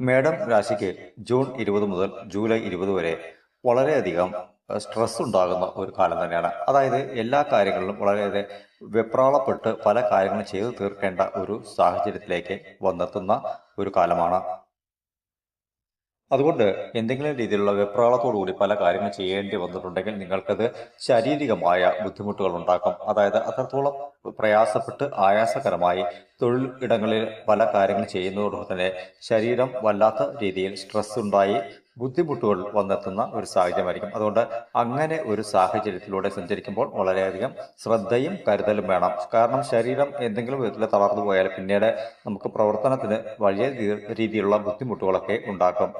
മേടം രാശിക്ക് June ഇരുപത് മുതൽ July ഇരുപത് വരെ വളരെയധികം സ്ട്രെസ് ഉണ്ടാകുന്ന ഒരു കാലം തന്നെയാണ്. അതായത് എല്ലാ കാര്യങ്ങളിലും വളരെയേറെ വെപ്രാളപ്പെട്ട് പല കാര്യങ്ങളും ചെയ്തു തീർക്കേണ്ട ഒരു സാഹചര്യത്തിലേക്ക് വന്നെത്തുന്ന ഒരു കാലമാണ് അതുകൊണ്ട് എന്തെങ്കിലും രീതിയിലുള്ള വെപ്രാളത്തോടുകൂടി പല കാര്യങ്ങൾ ചെയ്യേണ്ടി വന്നിട്ടുണ്ടെങ്കിൽ നിങ്ങൾക്കത് ശാരീരികമായ ബുദ്ധിമുട്ടുകൾ ഉണ്ടാക്കും. അതായത് അത്രത്തോളം പ്രയാസപ്പെട്ട് ആയാസകരമായി തൊഴിൽ ഇടങ്ങളിൽ പല കാര്യങ്ങൾ ചെയ്യുന്നതോടൊപ്പം തന്നെ ശരീരം വല്ലാത്ത രീതിയിൽ സ്ട്രെസ് ഉണ്ടായി ബുദ്ധിമുട്ടുകൾ വന്നെത്തുന്ന ഒരു സാഹചര്യമായിരിക്കും. അതുകൊണ്ട് അങ്ങനെ ഒരു സാഹചര്യത്തിലൂടെ സഞ്ചരിക്കുമ്പോൾ വളരെയധികം ശ്രദ്ധയും കരുതലും വേണം. കാരണം ശരീരം എന്തെങ്കിലും വിധത്തിൽ തളർന്നു പോയാൽ പിന്നീട് നമുക്ക് പ്രവർത്തനത്തിന് വലിയ രീതിയിലുള്ള ബുദ്ധിമുട്ടുകളൊക്കെ ഉണ്ടാക്കും.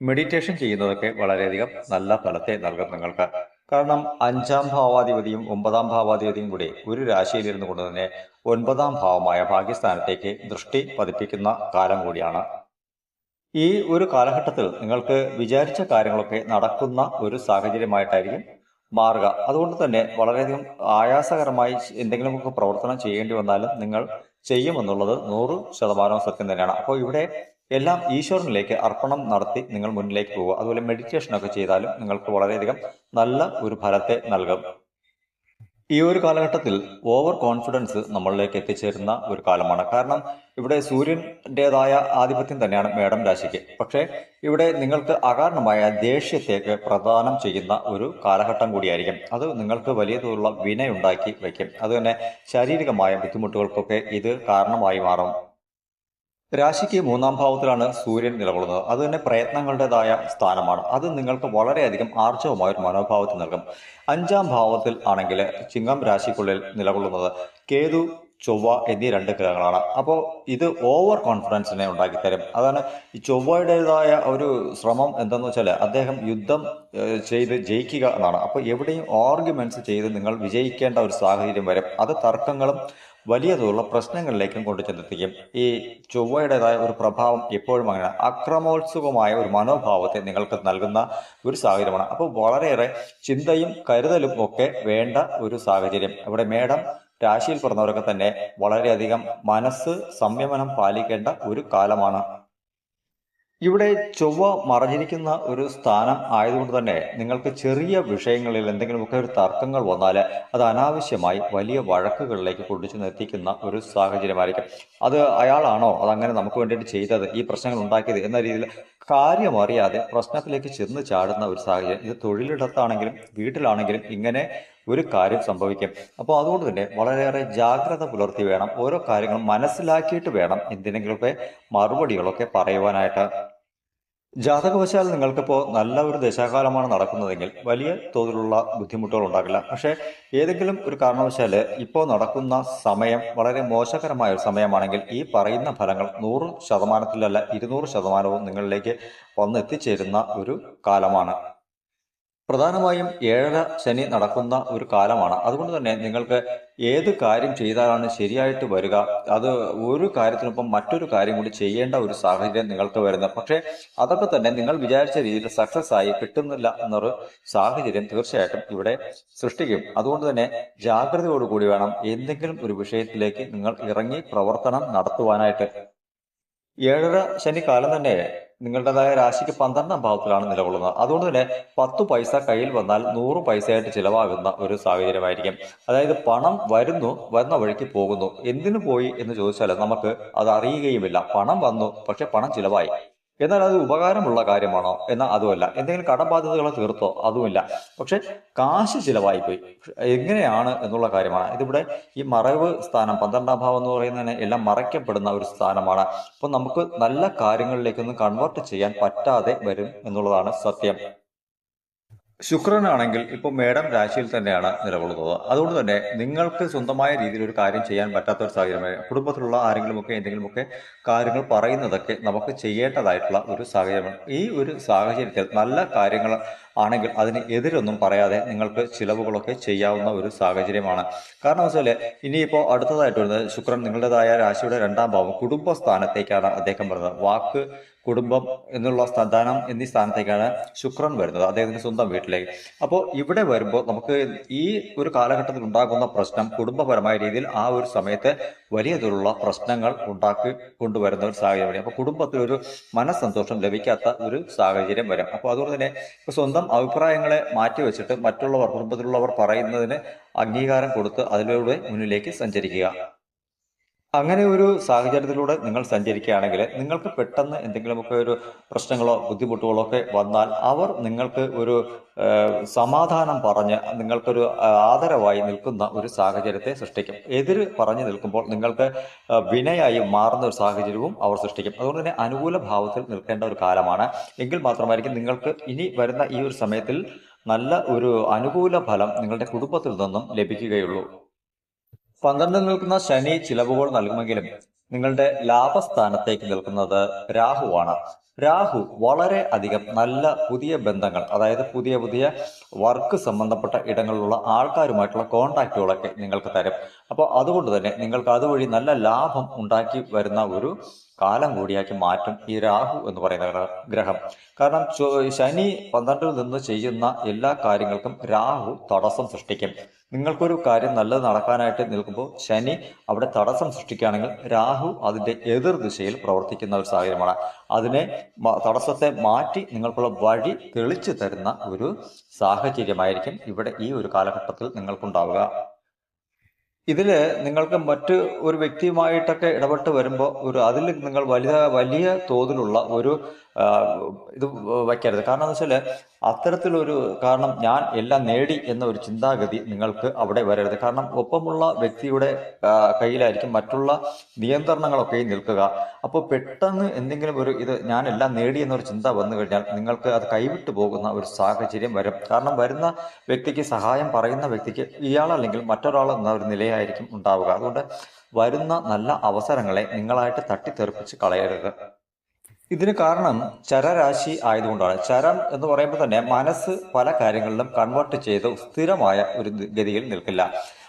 മെഡിറ്റേഷൻ ചെയ്യുന്നതൊക്കെ വളരെയധികം നല്ല ഫലത്തെ നൽകും നിങ്ങൾക്ക്. കാരണം അഞ്ചാം ഭാവാധിപതിയും ഒമ്പതാം ഭാവാധിപതിയും കൂടി ഒരു രാശിയിലിരുന്നു കൊണ്ട് തന്നെ ഒൻപതാം ഭാവമായ ഭാഗ്യസ്ഥാനത്തേക്ക് ദൃഷ്ടി പതിപ്പിക്കുന്ന കാലം കൂടിയാണ്. ഈ ഒരു കാലഘട്ടത്തിൽ നിങ്ങൾക്ക് വിചാരിച്ച കാര്യങ്ങളൊക്കെ നടക്കുന്ന ഒരു സാഹചര്യമായിട്ടായിരിക്കും മാറുക. അതുകൊണ്ട് തന്നെ വളരെയധികം ആയാസകരമായി എന്തെങ്കിലുമൊക്കെ പ്രവർത്തനം ചെയ്യേണ്ടി വന്നാലും നിങ്ങൾ ചെയ്യുമെന്നുള്ളത് നൂറ് ശതമാനവും സത്യം തന്നെയാണ്. അപ്പോൾ ഇവിടെ എല്ലാം ഈശ്വരനിലേക്ക് അർപ്പണം നടത്തി നിങ്ങൾ മുന്നിലേക്ക് പോവുക. അതുപോലെ മെഡിറ്റേഷൻ ഒക്കെ ചെയ്താലും നിങ്ങൾക്ക് വളരെയധികം നല്ല ഒരു ഫലത്തെ നൽകും. ഈ ഒരു കാലഘട്ടത്തിൽ ഓവർ കോൺഫിഡൻസ് നമ്മളിലേക്ക് എത്തിച്ചേരുന്ന ഒരു കാലമാണ്. കാരണം ഇവിടെ സൂര്യന്റെതായ ആധിപത്യം തന്നെയാണ് മേടം രാശിക്ക്. പക്ഷേ ഇവിടെ നിങ്ങൾക്ക് അകാരണമായ ദേഷ്യത്തേക്ക് പ്രദാനം ചെയ്യുന്ന ഒരു കാലഘട്ടം കൂടിയായിരിക്കും. അത് നിങ്ങൾക്ക് വലിയ തോതിലുള്ള വിനയുണ്ടാക്കി വയ്ക്കും. അതുതന്നെ ശാരീരികമായ ബുദ്ധിമുട്ടുകൾക്കൊക്കെ ഇത് കാരണമായി മാറും. രാശിക്ക് മൂന്നാം ഭാവത്തിലാണ് സൂര്യൻ നിലകൊള്ളുന്നത്. അത് തന്നെ പ്രയത്നങ്ങളുടേതായ സ്ഥാനമാണ്. അത് നിങ്ങൾക്ക് വളരെയധികം ആർജവമായ ഒരു മനോഭാവത്തിൽ നൽകും. അഞ്ചാം ഭാവത്തിൽ ആണെങ്കിൽ ചിങ്ങം രാശിക്കുള്ളിൽ നിലകൊള്ളുന്നത്. കേതു ചൊവ്വ എന്നീ രണ്ട് ഗ്രഹങ്ങളാണ്. അപ്പോൾ ഇത് ഓവർ കോൺഫിഡൻസിനെ ഉണ്ടാക്കിത്തരും. അതാണ് ഈ ചൊവ്വയുടേതായ ഒരു ശ്രമം എന്തെന്ന് വെച്ചാൽ അദ്ദേഹം യുദ്ധം ചെയ്ത് ജയിക്കുക എന്നാണ്. അപ്പോൾ എവിടെയും ആർഗ്യുമെന്റ്സ് ചെയ്ത് നിങ്ങൾ വിജയിക്കേണ്ട ഒരു സാഹചര്യം വരും. അത് തർക്കങ്ങളും വലിയ തോതിലുള്ള പ്രശ്നങ്ങളിലേക്കും കൊണ്ടു ചെന്നെത്തിക്കും. ഈ ചൊവ്വയുടേതായ ഒരു പ്രഭാവം എപ്പോഴും അങ്ങനെ. അക്രമോത്സുകമായ ഒരു മനോഭാവത്തെ നിങ്ങൾക്ക് നൽകുന്ന ഒരു സാഹചര്യമാണ്. അപ്പോൾ വളരെയേറെ ചിന്തയും കരുതലും ഒക്കെ വേണ്ട ഒരു സാഹചര്യം. ഇവിടെ മേടം രാശിയിൽ പിറന്നവരൊക്കെ തന്നെ വളരെയധികം മനസ്സ് സംയമനം പാലിക്കേണ്ട ഒരു കാലമാണ്. ഇവിടെ ചൊവ്വ മറഞ്ഞിരിക്കുന്ന ഒരു സ്ഥാനം ആയതുകൊണ്ട് തന്നെ നിങ്ങൾക്ക് ചെറിയ വിഷയങ്ങളിൽ എന്തെങ്കിലുമൊക്കെ ഒരു തർക്കങ്ങൾ വന്നാൽ അത് അനാവശ്യമായി വലിയ വഴക്കുകളിലേക്ക് കൊണ്ടുചെന്ന് എത്തിക്കുന്ന ഒരു സാഹചര്യമായിരിക്കും. അത് അയാളാണോ? അതങ്ങനെ നമുക്ക് വേണ്ടിയിട്ട് ചെയ്തത് ഈ പ്രശ്നങ്ങൾ ഉണ്ടാക്കിയത് എന്ന രീതിയിൽ കാര്യമറിയാതെ പ്രശ്നത്തിലേക്ക് ചെന്ന് ചാടുന്ന ഒരു സാഹചര്യം. ഇത് തൊഴിലിടത്താണെങ്കിലും വീട്ടിലാണെങ്കിലും ഇങ്ങനെ ഒരു കാര്യം സംഭവിക്കും. അപ്പോൾ അതുകൊണ്ട് തന്നെ വളരെയേറെ ജാഗ്രത പുലർത്തി വേണം. ഓരോ കാര്യങ്ങളും മനസ്സിലാക്കിയിട്ട് വേണം എന്തിനെങ്കിലുമൊക്കെ മറുപടികളൊക്കെ പറയുവാനായിട്ട്. ജാതകവശാൽ നിങ്ങൾക്കിപ്പോൾ നല്ല ഒരു ദശാകാലമാണ് നടക്കുന്നതെങ്കിൽ വലിയ തോതിലുള്ള ബുദ്ധിമുട്ടുകൾ ഉണ്ടാകില്ല. പക്ഷേ ഏതെങ്കിലും ഒരു കാരണവശാൽ ഇപ്പോൾ നടക്കുന്ന സമയം വളരെ മോശകരമായ ഒരു സമയമാണെങ്കിൽ ഈ പറയുന്ന ഫലങ്ങൾ നൂറ് ശതമാനത്തിലല്ല ഇരുന്നൂറ് ശതമാനവും നിങ്ങളിലേക്ക് വന്നെത്തിച്ചേരുന്ന ഒരു കാലമാണ്. പ്രധാനമായും ഏഴര ശനി നടക്കുന്ന ഒരു കാലമാണ്. അതുകൊണ്ട് തന്നെ നിങ്ങൾക്ക് ഏത് കാര്യം ചെയ്താലാണ് ശരിയായിട്ട് വരിക അത് ഒരു കാര്യത്തിനൊപ്പം മറ്റൊരു കാര്യം കൂടി ചെയ്യേണ്ട ഒരു സാഹചര്യം നിങ്ങൾക്ക് വരുന്നത്. പക്ഷേ അതൊക്കെ തന്നെ നിങ്ങൾ വിചാരിച്ച രീതിയിൽ സക്സസ് ആയി കിട്ടുന്നില്ല എന്നൊരു സാഹചര്യം തീർച്ചയായിട്ടും ഇവിടെ സൃഷ്ടിക്കും. അതുകൊണ്ട് തന്നെ ജാഗ്രതയോടുകൂടി വേണം എന്തെങ്കിലും ഒരു വിഷയത്തിലേക്ക് നിങ്ങൾ ഇറങ്ങി പ്രവർത്തനം നടത്തുവാനായിട്ട്. ഏഴര ശനി കാലം തന്നെ നിങ്ങളുടേതായ രാശിക്ക് പന്ത്രണ്ടാം ഭാവത്തിലാണ് നിലകൊള്ളുന്നത്. അതുകൊണ്ട് തന്നെ പത്ത് പൈസ കയ്യിൽ വന്നാൽ നൂറ് പൈസയായിട്ട് ചിലവാകുന്ന ഒരു സാഹചര്യമായിരിക്കും. അതായത് പണം വരുന്നു വരുന്ന വഴിക്ക് പോകുന്നു. എന്തിനു പോയി എന്ന് ചോദിച്ചാൽ നമുക്ക് അത് അറിയുകയുമില്ല. പണം വന്നു പക്ഷെ പണം ചിലവായി. എന്നാൽ അത് ഉപകാരമുള്ള കാര്യമാണോ? എന്നാൽ അതുമല്ല. എന്തെങ്കിലും കടബാധ്യതകളെ തീർത്തോ? അതുമില്ല. പക്ഷെ കാശ് ചിലവായി പോയി എങ്ങനെയാണ് എന്നുള്ള കാര്യമാണ്. ഇതിവിടെ ഈ മറവ് സ്ഥാനം പന്ത്രണ്ടാം ഭാവം എന്ന് പറയുന്നതിന് എല്ലാം മറയ്ക്കപ്പെടുന്ന ഒരു സ്ഥാനമാണ്. അപ്പം നമുക്ക് നല്ല കാര്യങ്ങളിലേക്കൊന്നും കൺവേർട്ട് ചെയ്യാൻ പറ്റാതെ വരും എന്നുള്ളതാണ് സത്യം. ശുക്രനാണെങ്കിൽ ഇപ്പോൾ മേഡം രാശിയിൽ തന്നെയാണ് നിലകൊള്ളുന്നത്. അതുകൊണ്ട് തന്നെ നിങ്ങൾക്ക് സ്വന്തമായ രീതിയിൽ ഒരു കാര്യം ചെയ്യാൻ പറ്റാത്ത ഒരു സാഹചര്യമായി കുടുംബത്തിലുള്ള ആരെങ്കിലുമൊക്കെ എന്തെങ്കിലുമൊക്കെ കാര്യങ്ങൾ പറയുന്നതൊക്കെ നമുക്ക് ചെയ്യേണ്ടതായിട്ടുള്ള ഒരു സാഹചര്യമാണ്. ഈ ഒരു സാഹചര്യത്തിൽ നല്ല കാര്യങ്ങൾ ആണെങ്കിൽ അതിന് എതിരൊന്നും പറയാതെ നിങ്ങൾക്ക് ചിലവുകളൊക്കെ ചെയ്യാവുന്ന ഒരു സാഹചര്യമാണ്. കാരണം വെച്ചാൽ ഇനിയിപ്പോൾ അടുത്തതായിട്ട് വരുന്നത് ശുക്രൻ നിങ്ങളുടേതായ രാശിയുടെ രണ്ടാം ഭാവം കുടുംബ സ്ഥാനത്തേക്കാണ് അദ്ദേഹം വരുന്നത്. വാക്ക് കുടുംബം എന്നുള്ള സ്ഥാനം എന്നീ സ്ഥാനത്തേക്കാണ് ശുക്രൻ വരുന്നത് അദ്ദേഹത്തിന്റെ സ്വന്തം വീട്ടിലേക്ക്. അപ്പോൾ ഇവിടെ വരുമ്പോൾ നമുക്ക് ഈ ഒരു കാലഘട്ടത്തിൽ ഉണ്ടാകുന്ന പ്രശ്നം കുടുംബപരമായ രീതിയിൽ ആ ഒരു സമയത്ത് വലിയ തോതിലുള്ള പ്രശ്നങ്ങൾ ഉണ്ടാക്കി കൊണ്ടുവരുന്ന ഒരു സാഹചര്യം അപ്പോൾ കുടുംബത്തിൽ ഒരു മനസ്സന്തോഷം ലഭിക്കാത്ത ഒരു സാഹചര്യം വരും. അപ്പോൾ അതുകൊണ്ട് തന്നെ സ്വന്തം അഭിപ്രായങ്ങളെ മാറ്റിവെച്ചിട്ട് മറ്റുള്ളവർ കുടുംബത്തിലുള്ളവർ പറയുന്നതിന് അംഗീകാരം കൊടുത്ത് അതിലൂടെ മുന്നിലേക്ക് സഞ്ചരിക്കുക. അങ്ങനെ ഒരു സാഹചര്യത്തിലൂടെ നിങ്ങൾ സഞ്ചരിക്കുകയാണെങ്കിൽ നിങ്ങൾക്ക് പെട്ടെന്ന് എന്തെങ്കിലുമൊക്കെ ഒരു പ്രശ്നങ്ങളോ ബുദ്ധിമുട്ടുകളോ ഒക്കെ വന്നാൽ അവർ നിങ്ങൾക്ക് ഒരു സമാധാനം പറഞ്ഞ് നിങ്ങൾക്കൊരു ആദരവായി നിൽക്കുന്ന ഒരു സാഹചര്യത്തെ സൃഷ്ടിക്കും. എതിര് പറഞ്ഞു നിൽക്കുമ്പോൾ നിങ്ങൾക്ക് വിനയായി മാറുന്ന ഒരു സാഹചര്യവും അവർ സൃഷ്ടിക്കും. അതുകൊണ്ട് തന്നെ അനുകൂല ഭാവത്തിൽ നിൽക്കേണ്ട ഒരു കാലമാണ്. എങ്കിൽ മാത്രമായിരിക്കും നിങ്ങൾക്ക് ഇനി വരുന്ന ഈ ഒരു സമയത്തിൽ നല്ല ഒരു അനുകൂല ഫലം നിങ്ങളുടെ കുടുംബത്തിൽ നിന്നും ലഭിക്കുകയുള്ളൂ. പന്ത്രണ്ടിൽ നിൽക്കുന്ന ശനി ചിലവുകൾ നൽകുമെങ്കിലും നിങ്ങളുടെ ലാഭസ്ഥാനത്തേക്ക് നിൽക്കുന്നത് രാഹുവാണ്. രാഹു വളരെ അധികം നല്ല പുതിയ ബന്ധങ്ങൾ അതായത് പുതിയ പുതിയ വർക്ക് സംബന്ധപ്പെട്ട ഇടങ്ങളിലുള്ള ആൾക്കാരുമായിട്ടുള്ള കോണ്ടാക്റ്റുകളൊക്കെ നിങ്ങൾക്ക് തരും. അപ്പോൾ അതുകൊണ്ട് തന്നെ നിങ്ങൾക്ക് അതുവഴി നല്ല ലാഭം ഉണ്ടാക്കി വരുന്ന ഒരു കാലം കൂടിയാക്കി മാറ്റും ഈ രാഹു എന്ന് പറയുന്ന ഗ്രഹം. കാരണം ശനി പന്ത്രണ്ടിൽ നിന്ന് ചെയ്യുന്ന എല്ലാ കാര്യങ്ങൾക്കും രാഹു തടസ്സം സൃഷ്ടിക്കും. നിങ്ങൾക്കൊരു കാര്യം നല്ലത് നടക്കാനായിട്ട് നിൽക്കുമ്പോൾ ശനി അവിടെ തടസ്സം സൃഷ്ടിക്കുകയാണെങ്കിൽ രാഹു അതിന്റെ എതിർ ദിശയിൽ പ്രവർത്തിക്കുന്ന ഒരു സാഹചര്യമാണ്. അതിനെ തടസ്സത്തെ മാറ്റി നിങ്ങൾക്കുള്ള വഴി തെളിച്ചു തരുന്ന ഒരു സാഹചര്യമായിരിക്കും ഇവിടെ ഈ ഒരു കാലഘട്ടത്തിൽ നിങ്ങൾക്കുണ്ടാവുക. ഇതിൽ നിങ്ങൾക്ക് മറ്റ് ഒരു വ്യക്തിയുമായിട്ടൊക്കെ ഇടപെട്ട് വരുമ്പോൾ ഒരു അതിൽ നിങ്ങൾ വലിയ വലിയ തോതിലുള്ള ഒരു ഇത് വയ്ക്കരുത്. കാരണം എന്ന് വെച്ചാൽ അത്തരത്തിലൊരു കാരണം ഞാൻ എല്ലാം നേടി എന്ന ഒരു ചിന്താഗതി നിങ്ങൾക്ക് അവിടെ വരരുത്. കാരണം ഒപ്പമുള്ള വ്യക്തിയുടെ കയ്യിലായിരിക്കും മറ്റുള്ള നിയന്ത്രണങ്ങളൊക്കെ നിൽക്കുക. അപ്പോൾ പെട്ടെന്ന് എന്തെങ്കിലും ഒരു ഇത് ഞാൻ എല്ലാം നേടി എന്നൊരു ചിന്ത വന്നു കഴിഞ്ഞാൽ നിങ്ങൾക്ക് അത് കൈവിട്ടു പോകുന്ന ഒരു സാഹചര്യം വരും. കാരണം വരുന്ന വ്യക്തിക്ക് സഹായം പറയുന്ന വ്യക്തിക്ക് ഇയാളല്ലെങ്കിൽ മറ്റൊരാൾ എന്ന ഒരു നിലയായിരിക്കും ഉണ്ടാവുക. അതുകൊണ്ട് വരുന്ന നല്ല അവസരങ്ങളെ നിങ്ങളായിട്ട് തട്ടിത്തെറിപ്പിച്ച് കളയരുത്. ഇതിന് കാരണം ചരരാശി ആയതുകൊണ്ടാണ്. ചരം എന്ന് പറയുമ്പോൾ തന്നെ മനസ്സ് പല കാര്യങ്ങളിലും കൺവേർട്ട് ചെയ്ത് സ്ഥിരമായ ഒരു ഗതിയിൽ നിൽക്കില്ല.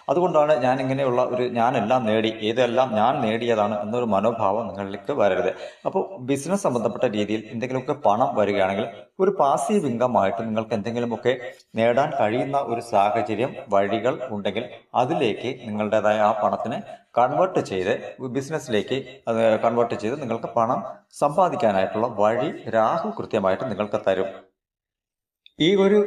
അതുകൊണ്ടാണ് ഞാൻ ഇങ്ങനെയുള്ള ഒരു ഞാനെല്ലാം നേടി ഇതെല്ലാം ഞാൻ നേടിയതാണ് എന്നൊരു മനോഭാവം നിങ്ങളിലേക്ക് വരരുത്. അപ്പോൾ ബിസിനസ് സംബന്ധപ്പെട്ട രീതിയിൽ എന്തെങ്കിലുമൊക്കെ പണം വരികയാണെങ്കിൽ ഒരു പാസീവ് ഇൻകമായിട്ട് നിങ്ങൾക്ക് എന്തെങ്കിലുമൊക്കെ നേടാൻ കഴിയുന്ന ഒരു സാഹചര്യം വഴികൾ ഉണ്ടെങ്കിൽ അതിലേക്ക് നിങ്ങളുടേതായ ആ പണത്തിനെ കൺവേർട്ട് ചെയ്ത് ബിസിനസ്സിലേക്ക് അത് കൺവേർട്ട് ചെയ്ത് നിങ്ങൾക്ക് പണം സമ്പാദിക്കാനായിട്ടുള്ള വഴി രാഹു കൃത്യമായിട്ട് നിങ്ങൾക്ക് തരും. ഈ ഒരു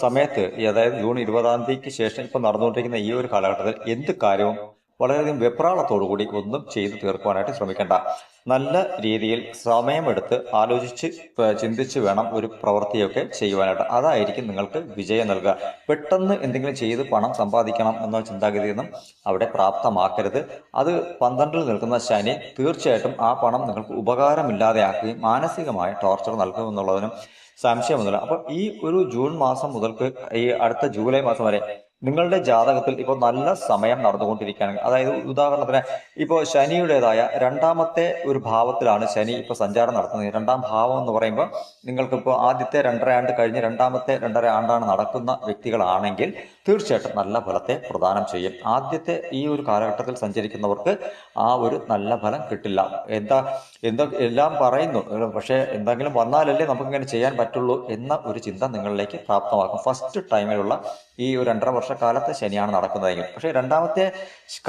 സമയത്ത് അതായത് ജൂൺ ഇരുപതാം തീയതിക്ക് ശേഷം ഇപ്പൊ നടന്നുകൊണ്ടിരിക്കുന്ന ഈ ഒരു കാലഘട്ടത്തിൽ എന്ത് കാര്യവും വളരെയധികം വെപ്രാളത്തോടുകൂടി ഒന്നും ചെയ്തു തീർക്കുവാനായിട്ട് ശ്രമിക്കേണ്ട. നല്ല രീതിയിൽ സമയമെടുത്ത് ആലോചിച്ച് ചിന്തിച്ച് വേണം ഒരു പ്രവൃത്തിയൊക്കെ ചെയ്യുവാനായിട്ട്. അതായിരിക്കും നിങ്ങൾക്ക് വിജയം നൽകുക. പെട്ടെന്ന് എന്തെങ്കിലും ചെയ്ത് പണം സമ്പാദിക്കണം എന്ന ചിന്താഗതിയൊന്നും അവിടെ പ്രാപ്തമാക്കരുത്. അത് പന്ത്രണ്ടിൽ നിൽക്കുന്ന ശനി തീർച്ചയായിട്ടും ആ പണം നിങ്ങൾക്ക് ഉപകാരമില്ലാതെയാക്കുകയും മാനസികമായി ടോർച്ചർ നൽകുമെന്നുള്ളതിനും സംശയമൊന്നുമില്ല അപ്പൊ ഈ ഒരു ജൂൺ മാസം മുതൽക്ക് ഈ അടുത്ത ജൂലൈ മാസം വരെ നിങ്ങളുടെ ജാതകത്തിൽ ഇപ്പോൾ നല്ല സമയം നടന്നുകൊണ്ടിരിക്കുകയാണെങ്കിൽ അതായത് ഉദാഹരണത്തിന് ഇപ്പോൾ ശനിയുടേതായ രണ്ടാമത്തെ ഒരു ഭാവത്തിലാണ് ശനി ഇപ്പോൾ സഞ്ചാരം നടത്തുന്നത്. രണ്ടാം ഭാവം എന്ന് പറയുമ്പോൾ നിങ്ങൾക്കിപ്പോൾ ആദ്യത്തെ രണ്ടര ആണ്ട് കഴിഞ്ഞ് രണ്ടാമത്തെ രണ്ടര ആണ്ടാണ് നടക്കുന്ന വ്യക്തികളാണെങ്കിൽ തീർച്ചയായിട്ടും നല്ല ഫലത്തെ പ്രദാനം ചെയ്യും. ആദ്യത്തെ ഈ ഒരു കാലഘട്ടത്തിൽ സഞ്ചരിക്കുന്നവർക്ക് ആ ഒരു നല്ല ഫലം കിട്ടില്ല. എന്താ എന്താ എല്ലാം പറയുന്നു. പക്ഷേ എന്തെങ്കിലും വന്നാലല്ലേ നമുക്കിങ്ങനെ ചെയ്യാൻ പറ്റുള്ളൂ എന്ന ഒരു ചിന്ത നിങ്ങളിലേക്ക് പ്രാപ്തമാക്കും. ഫസ്റ്റ് ടൈമിലുള്ള ഈ ഒരു രണ്ടര വർഷക്കാലത്തെ ശനിയാണ് നടക്കുന്നതെങ്കിൽ. പക്ഷേ രണ്ടാമത്തെ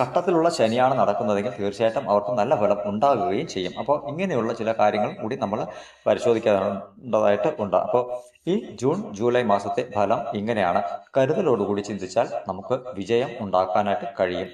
ഘട്ടത്തിലുള്ള ശനിയാണ് നടക്കുന്നതെങ്കിൽ തീർച്ചയായിട്ടും അവർക്ക് നല്ല ഫലം ഉണ്ടാകുകയും ചെയ്യും. അപ്പോൾ ഇങ്ങനെയുള്ള ചില കാര്യങ്ങൾ കൂടി നമ്മൾ പരിശോധിക്കേണ്ടതായിട്ട് ഉണ്ട്. അപ്പോൾ ഈ ജൂൺ ജൂലൈ മാസത്തെ ഫലം ഇങ്ങനെയാണ്. കരുതലോടുകൂടി ചിന്തിച്ചാൽ നമുക്ക് വിജയം ഉണ്ടാക്കാനായിട്ട് കഴിയും.